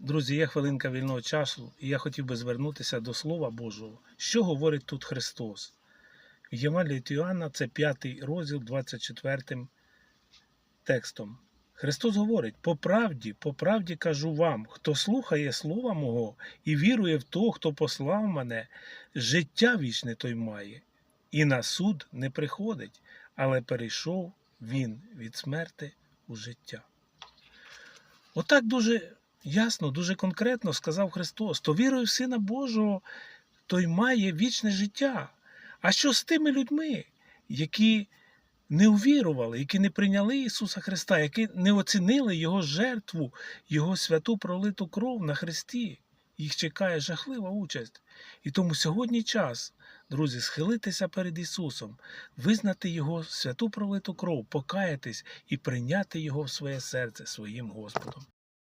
Друзі, є хвилинка вільного часу, і я хотів би звернутися до Слова Божого. Що говорить тут Христос? В Євангелії Іоанна це 5 розділ 24 текстом. Христос говорить: по правді, по правді кажу вам, хто слухає Слова Мого і вірує в того, хто послав мене, життя вічне той має, і на суд не приходить, але перейшов він від смерти у життя. Отак дуже ясно, дуже конкретно сказав Христос: то вірою в Сина Божого, той має вічне життя. А що з тими людьми, які не увірували, які не прийняли Ісуса Христа, які не оцінили Його жертву, Його святу пролиту кров на Христі? Їх чекає жахлива участь. І тому сьогодні час, друзі, схилитися перед Ісусом, визнати Його святу пролиту кров, покаятись і прийняти Його в своє серце своїм Господом.